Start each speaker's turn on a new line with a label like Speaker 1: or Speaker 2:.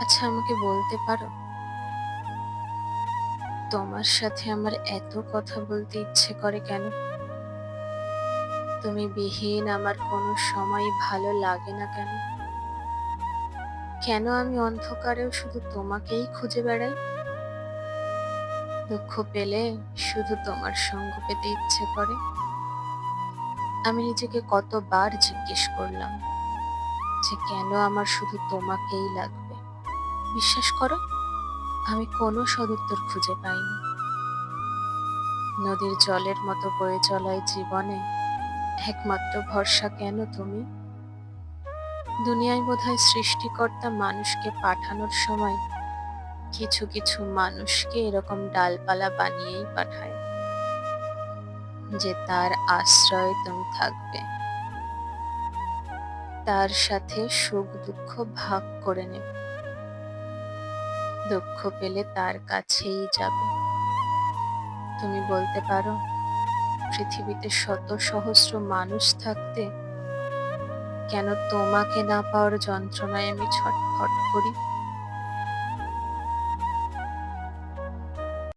Speaker 1: আচ্ছা আমাকে বলতে পারো? তোমার সাথে আমার এত কথা বলতে ইচ্ছে করে কেন? তুমি বিহীন, আমার কোনো সময় ভালো লাগে না কেন? কেন আমি অন্ধকারেও শুধু তোমাকেই খুঁজে বেড়াই? দুঃখ পেলে শুধু তোমার সঙ্গ পেতে ইচ্ছে করে। আমি নিজেকে কতবার জিজ্ঞেস করলাম যে কেন আমার শুধু তোমাকেই লাগবে? বিশ্বাস করো, আমি কোনো সদুত্তর খুঁজে পাইনি। নদীর জলের মতো বয়ে চলায় জীবনে একমাত্র ভরসা কেন তুমি? দুনিয়ায় বোধহয় সৃষ্টিকর্তা মানুষকে পাঠানোর সময় কিছু কিছু মানুষকে এরকম ডালপালা বানিয়েই পাঠায়, যে তার আশ্রয় তুমি থাকবে। তার সাথে সুখ দুঃখ ভাগ করে নেবে। দুঃখ পেলে তার কাছেই যাবে। তুমি বলতে পারো, পৃথিবীতে শত সহস্র মানুষ থাকতে কেন তোমাকে না পাওয়ার যন্ত্রণায় আমি ছটফট করি?